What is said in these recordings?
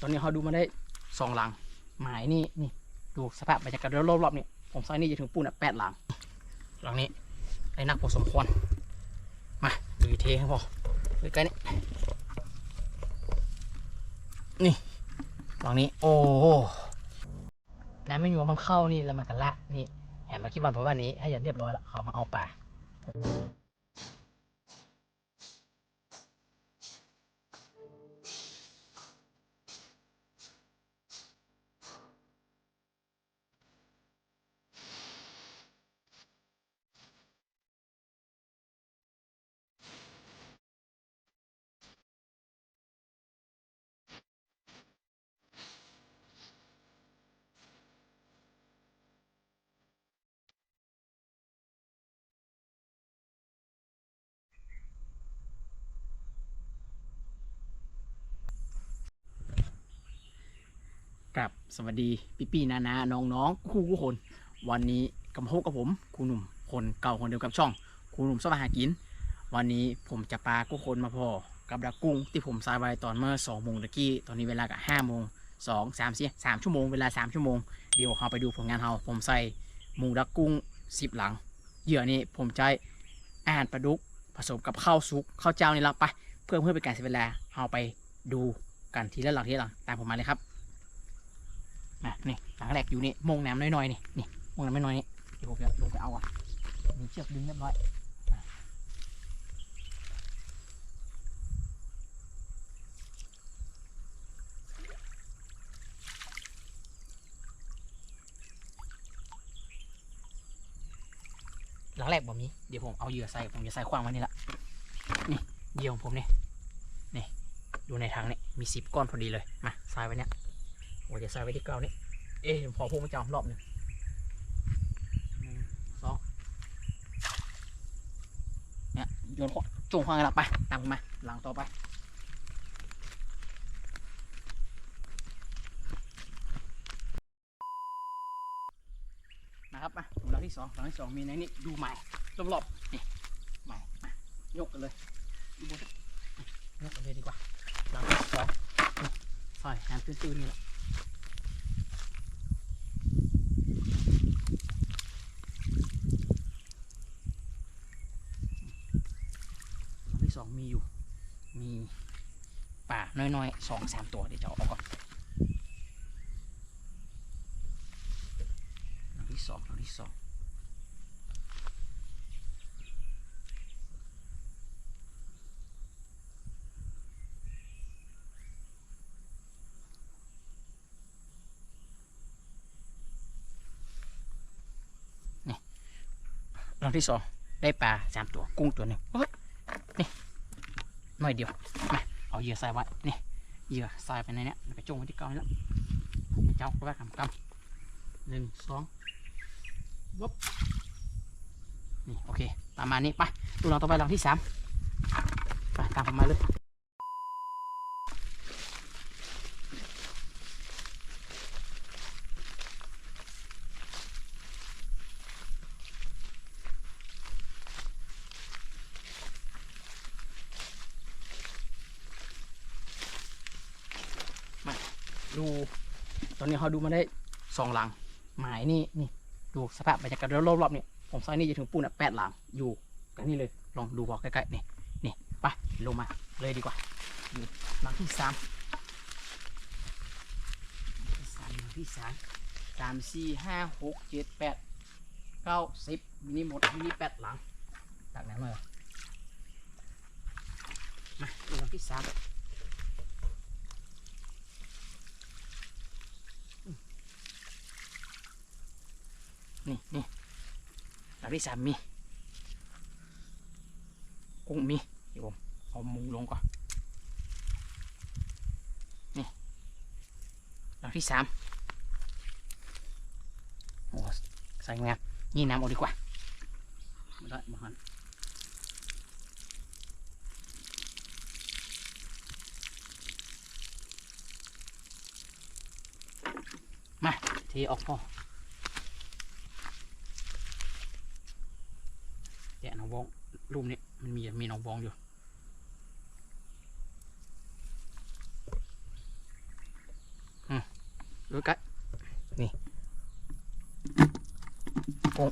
ตอนนี้เขาดูมาได้สองหลัง หมายนี่นี่ดูสภาพบรรยากาศรอบๆนี่ผมซอยนี่จะถึงปูนอะแปดหลัง หลังนี้ไอ้นักพอสมควร มาดูอีเทครับพอใกล้ๆนี่นี่หลังนี้ โอ้โหน้ำไม่มีว่ามันเข้านี่แล้วมันกันละนี่แหมมาคิดวันเพราะว่านี้ให้ยันเรียบร้อยแล้วเขามาเอาป่า กับสวัสดีพี่พี่นานาน้องน้องๆคู่คู่คน วันนี้กำพบกับผมครูหนุ่มคนเก่าคนเดียวกับช่องครูหนุ่มสมาหากิน วันนี้ผมจะปลากู้คนมาพอ กับดักกุ้งที่ผมซายไว้ตอนเมื่อ2โมงตะกี้ตอนนี้เวลากับ5โมง2 3 4 3ชั่วโมงเวลา 3 ชั่วโมงเดี๋ยวเราไปดูผลงานเราผมใส่หมูดักกุ้ง 10 หลัง เหยื่อนี่ผมใช้อาหารปลาดุกผสมกับข้าวซุกข้าวเจ้านี่ละไปเพื่อเพื่อเป็นการเสียเวลาเราไปดูกันทีละหลังทีละหลังตามผมมาเลยครับ นะนี่หลังแรกอยู่นี่มงน้ำน้อยๆนี่นี่มงน้ำน้อยๆนี่เดี๋ยวผมจะลงไปเอาอะมีเชือกดึงเรียบร้อยหลังแรกผมนี้เดี๋ยวผมเอาเหยื่อใส่ผมจะใส่ขว้างไว้นี่ละนี่เหยื่อของผมเนี่ยนี่ดูในถังเนี่ยมีสิบก้อนพอดีเลยมาใส่ไว้เนี่ย โอ้จะใส่ไว้ที่เกานี่เอ๊ะพอพุ่งมาจอมรอบหนึ่งหนึ่งสองเนี่ยโยนขวจงควางกันไปตามผมมาหลังต่อไปนะครับมาหลังที่สองหลังที่สองมีในนี้ดูใหม่รอบๆนี่ใหม่มายกกันเลยดูบนนี่ยกกันเลยดีกว่าหลังที่สองใส่น้ำตื้นๆนี่แหละ อันที่สองมีอยู่ มีป่าน้อยๆ สองสามตัวเดี๋ยวจะเอาอกก่อนอันที่สองอันที่สองนี่รังที่สองได้ปลาสามตัวกุ้งตัวหนึ่งเฮ้ยหน่อยเดียวมาเอาเหยื่อใส่ไว้นี่ เหยื่อใส่ไปในเนี้ยแล้วก็จงไว้ที่เกานี่แล้วเจ้าก็ว่ากำกำหนึ่งสองวบนี่โอเค ตามมานี้ไป ตัวเราต่อไปหลังที่สามไปตามผมมาเลยดู เขาดูมาได้สองหลัง หมายนี่นี่ดูสภาพบรรยากาศรอบๆเนี่ยผมซอยนี่จะถึงปูนอะแปดหลังอยู่กันนี่เลย ลองดูพอกใกล้ๆนี่นี่ไปลงมาเลยดีกว่านี่หลังที่สามที่สามหลังที่สามสามสี่ห้าหกเจ็ดแปดเก้าสิบมินิหมดมินิแปดหลังตักน้ำหน่อยมาหลังที่สาม นี่นี่ลังที่สามมีกุ้งมีเดี๋ยวผมเอามุงลงก่อนนี่ลังที่สามโอ้ใส่งามนี่น้ำเอาดีกว่าไม่ได้มาหันมาเทออกพอ แกะน้องบอง รูปนี้มันมีมีน้องบองอยู่ อืมดูกันนี่กุ้ง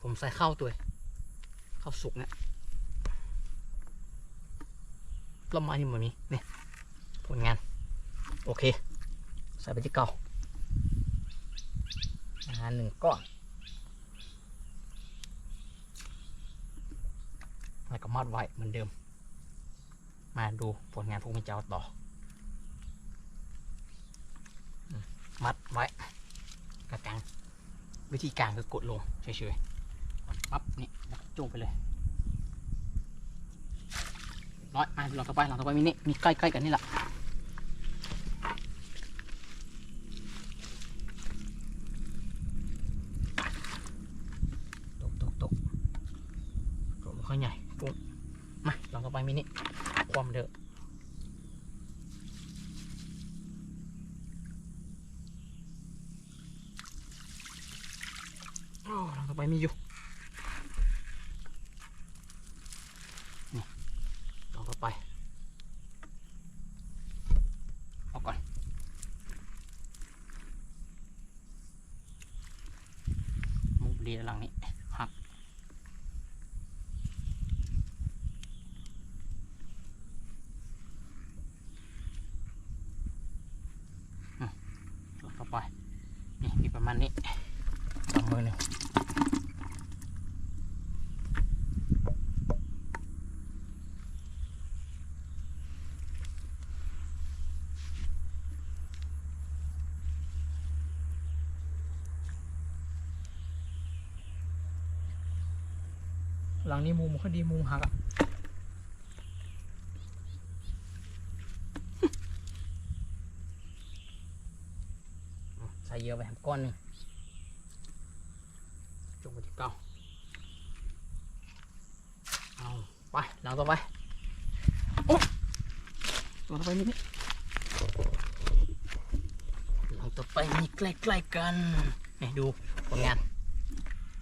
ผมใส่ข้าวตัวข้าวสุกเนี่ยล้วมานี่มันมีนี่ผลงาน โอเค ใส่ไปที่เก่าหนึ่งก้อนแล้วก็มัดไว้เหมือนเดิม มาดูผลงานพวกมิเจ้าต่อ มัดไว้กระกังวิธีการคือกดลงเฉยๆปั๊บนี่จุ่มไปเลยร้อยมาลองต่อไปลองต่อไปมีนี่มีใกล้ๆกันนี่แหละ ตกตกตกตกไม่ค่อยใหญ่กุ้งมาลองต่อไปมินิความเด้อ โอ้องต่อไปมีอยู่นี่ลองต่อไปเอาก่อนมุกดีแล้วหลังนี้หัก เข้าไป นี่มีประมาณนี้สองมือหนึ่ง หลังนี้มุมค่อยดีมุมหักใส่เยอะไปครับก้อนหนึ่งจงไปที่เก้าเอาไปหลังต่อไปโอ้ตัวต่อไปนี่นี่หลังต่อไปมีใกล้ๆกันนี่ดูผลงาน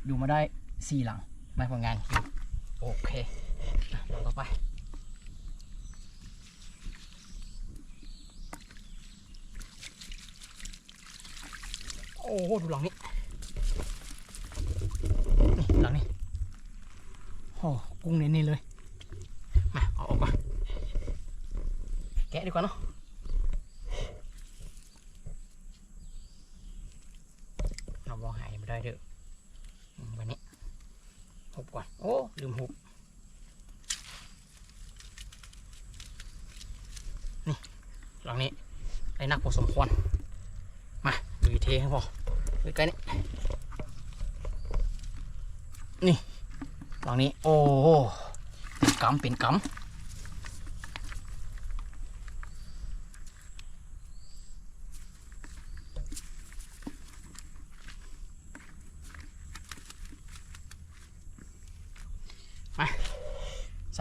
ดูมาได้สี่หลังไม่ผลงาน โอเคต่อไปโอ้โหดูหลังนี้หลังนี้โอ้กุ้งเน้นๆเลยมาเอาออกก่อนแกะดีกว่าเนาะเรามองหายไม่ได้เด้อ หุบก่อน โอ้ ลืมหุบ นี่ หลังนี้ได้นักพอสมควร มาดูอีเทให้พอใกล้ๆนี่นี่ หลังนี้ โอ้เป็นกำเป็นกำ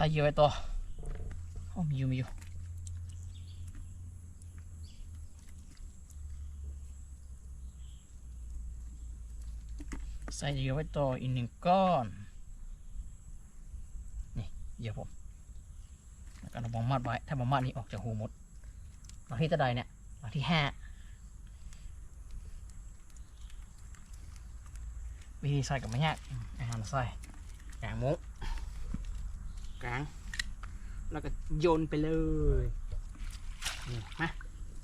ใส่เยอะไปต่อโอ้มีอยู่มีอยู่ใส่เยื่อไว้ต่ออีกหนึ่งก้อนนี่เยื่อผมแล้วก็เราบองมัดไว้ถ้าบองมัดนี้ออกจากหูหมดหลังที่ตะไดเนี่ยหลังที่ห้าวิธีใส่กับไม่ยากอาหารใส่แกงมุกกาง แล้วก็โยนไปเลยนี่มา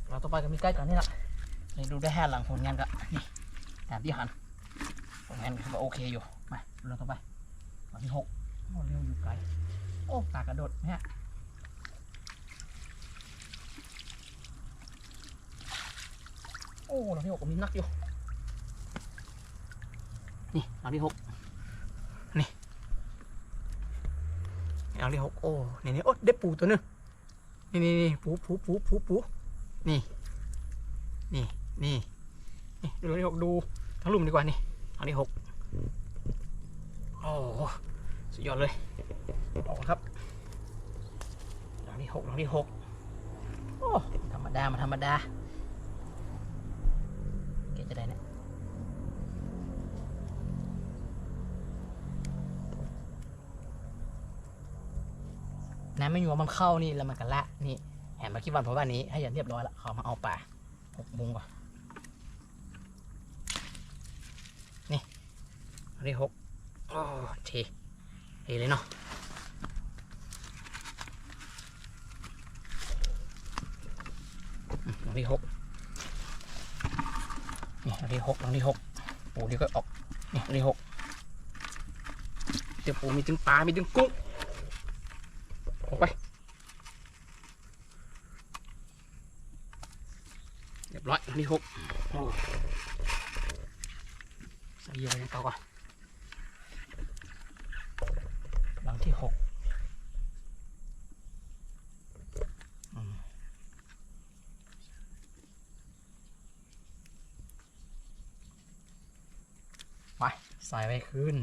เราต่อไปก็มีใกล้กันนี่แหละนี่ดูได้แห้าหลังผลงานก็นี่ตามที่หันผลงานก็โอเคอยู่มาดูเราต่อไปวันที่หกเร็วอยู่ไกลโอ้ปากกระโดดเนี่ยโอ้เราที่หกก็มีนักอยู่นี่เราที่หกนี่ เราที่หกโอ้นี่นี่โอ้ได้ปูตัวหนึงนี่นี่นี่ปูปูปูปูปูนี่นี่นี่นี่ดูเราที่หกดูทั้งลุ่มดีกว่านี่หลังที่หกโอ้สุดยอดเลยออกครับหลังที่หกหลังที่หกโอ้ธรรมดามาธรรมดาเกจะได้เนี่ย น้ำไม่ยัวมันเข้านี่แล้วมันก็ละนี่แหมมาคิดวันเพราะว่านี้ให้ย่าเรียบร้อยละเขามาเอาป่าหกโมงก่อนนี่อันนี้หกโอ้เทเทเลยเนาะอืมอันที่หกนี่อันที่หกอันที่หกปูเดี๋ยวก็ออกนี่อันที่หกเดี๋ยวปูมีถึงปลา มีถึงกุ้ง ออกไปเรียบร้อยนที่หกใส่เยอะยังเก่าก่อนหลังที่หกไปใส่ไว้ขึ้น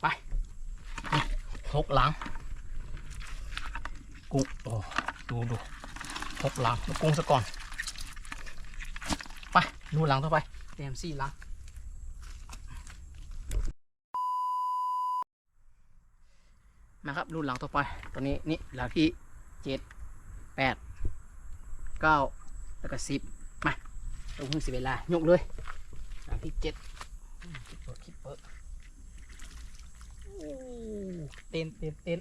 ไปนี่ หกหลังกุ้งโอ้ดูดูหกหลังแล้วกุ้งซะก่อน ไปดูหลังต่อไปเตรียมสี่หลังมาครับดูหลังต่อไปตัวนี้นี่หลังที่เจ็ดแปดเก้าแล้วก็สิบมาตรงมือสิเวลายกเลยหลังที่เจ็ดอืมคิดเปิดคิดเปิด โอ้ เต้นเต้นเต้น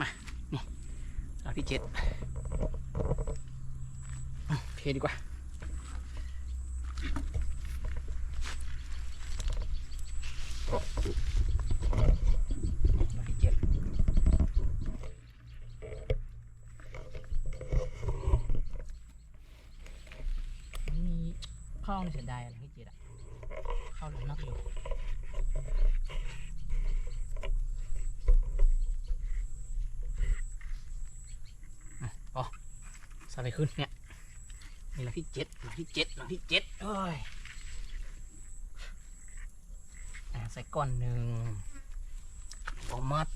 มานี่เราที่เจ็ดเพดีกว่าที่เจ็ด มีเข้าในเสียดายอะไรที่เจ็ดอะเข้าหรือนักอยู่อะอ๋อ ใส่ไปขึ้นเนี่ยนี่หลังที่เจ็ดหลังที่เจ็ดหลังที่เจ็ดเอ้ยใส่ก้อนหนึ่งปอมัด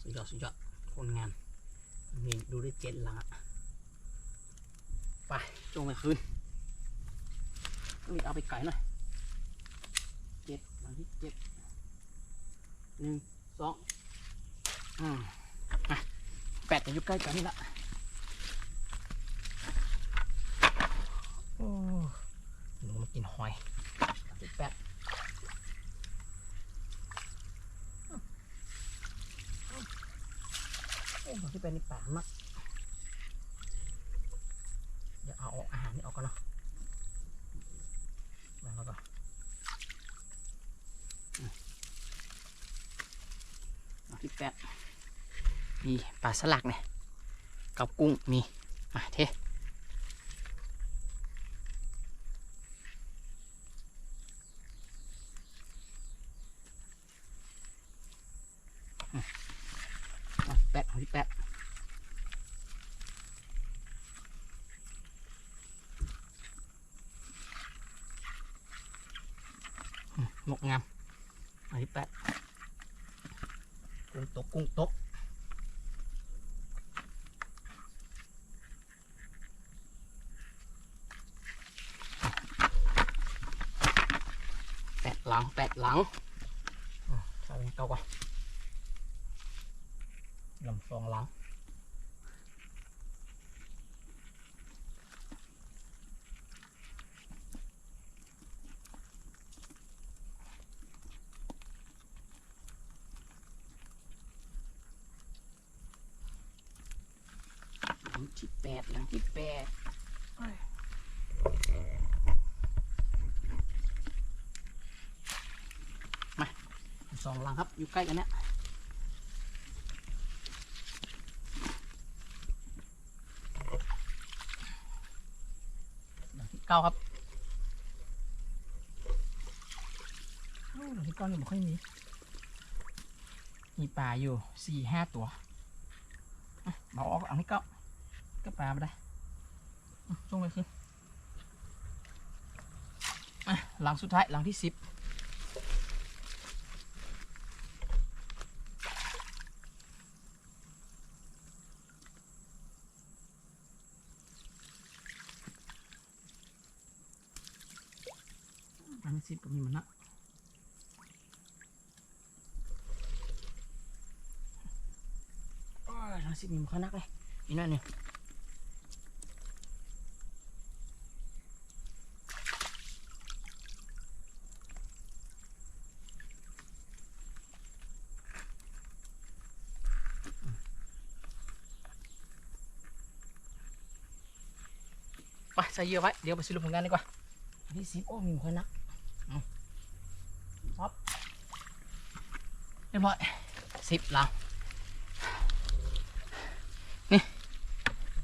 สุดยอดสุดยอดคนงานนี่ดูได้เจ็ดหลังไปจงไปคืนนี่เอาไปไก่หน่อยเจ็ดหลังที่เจ็ดหนึ่งสองอืม จะอยู่ใกล้กันนี่ละโอ้หนูมากินหอยหลังที่แปดเอ้ยที่แปดนี่ป่ามากเดี๋ยวเอาอาหารนี่ออกก่อนเนาะมาแล้วก็อืมเอาที่แปด มีปลาสลักเนี่ยกับกุ้งมีมาเทอืมเอาแปดเอาที่แปด งกงามอันที่แปดกุ้งตกกุ้งตกแปด หลังแปดหลังอืมใส่เป็นเก้าก่อนลำสองหลังหลังที่แปดหลังที่แปดโอ้ยมา สองหลังครับ อยู่ใกล้กันเนี่ยเก้าครับหลังที่เก้านี่ไม่ค่อยมี มีปลาอยู่สี่ห้าตัวเอาออกอันที่เก้าก็ปลาไปได้อะจงไปขึ้นหลังสุดท้ายหลังที่สิบ สิบก็มีมันนะโอ้ยหลังสิบมีมันขนักเลยนี่นั่นเนี่ยไปใส่เยื่อไว้ เดี๋ยวไปสรุปผลงานดีกว่าอันที่สิบโอ้มีคนนักเอาปั๊บเรียบร้อยสิบแล้วนี่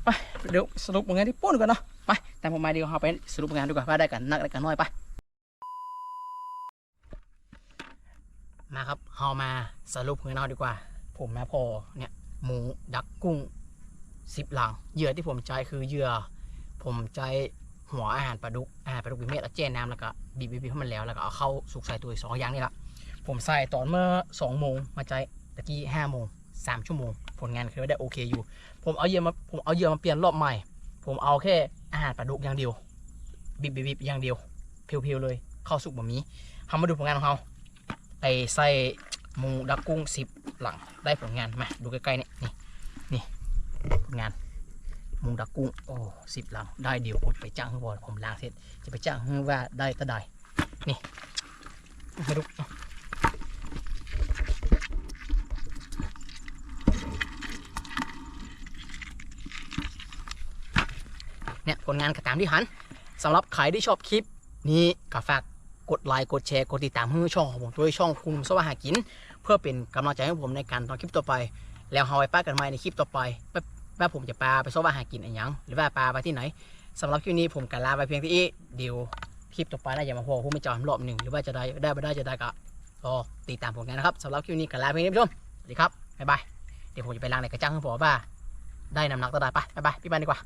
ไป เดี๋ยวสรุปผลงานที่ป้นก่อนเนาะ ไป แต่ผมมาเดียวเราไปสรุปผลงานดีกว่าว่าได้กันนักได้กันน้อยไป มาครับเรามาสรุปผลงานเราดีกว่า ผมแม่พอเนี่ยหมูดักกุ้งสิบหลังเหยื่อที่ผมใช้คือเหยื่อ ผมใจหัวอาหารปลาดุกอาหารปลาดุกบีเม็ดแล้วแจ้น้ำแล้วก็บีบบีบให้มันแล้วแล้วก็เอาเข้าสุกใส่ตัวอีกสองอย่างนี่ละ ผมใส่ตอนเมื่อสองโมงมาใจตะกี้ห้าโมงสามชั่วโมง ผลงานคือได้โอเคอยู่ ผมเอาเหยื่อมาผมเอาเหยื่อมาเปลี่ยนรอบใหม่ ผมเอาแค่อาหารปลาดุกอย่างเดียวบีบบีบอย่างเดียวเพียวๆเลย เข้าสุกแบบนี้ทำมาดูผลงานของเราไอใส่หมูดักกุ้งสิบหลังได้ผลงานมาดูใกล้ๆนี่นี่นี่ผลงานมุงดักกุ้งโอ้สิบหลังได้เดี๋ยวผมไปจ้างให้บอลผมล้างเสร็จจะไปจ้างให้ว่าได้ก็ได้นี่มาดู เนี่ยผลงานกระตามที่หันสำหรับใครที่ชอบคลิปนี้ก็ฝากกดไลค์กดแชร์กดติดตามให้ช่องของผมด้วยช่องคุณสวัสดิ์หากิน เพื่อเป็นกำลังใจให้ผมในการทำคลิปต่อไป แล้วเราไปป้ากันใหม่ในคลิปต่อไปว่าผมจะปลาไปซ่อว่าหากินอะไรยังหรือว่าปลาไปที่ไหนสำหรับคลิปนี้ผมกันลาไปเพียงที่านี้เดียวคลิปต่อไปน่าจะมาพอผู้ไม่จอมรอบหนึ่งหรือว่าจะได้ได้ไม่ได้จะได้ก็รอติดตามผลงานนะครับสำหรับคลิปนี้กันลาไปเพียงเท่านี้ผู้ชมสวัสดีครับบ๊ายบายเดี๋ยวผมจะไปล้างในกระจังให้ผมว่าได้น้ำหนักตัวใดไปบ๊ายบายพี่บานดีกว่า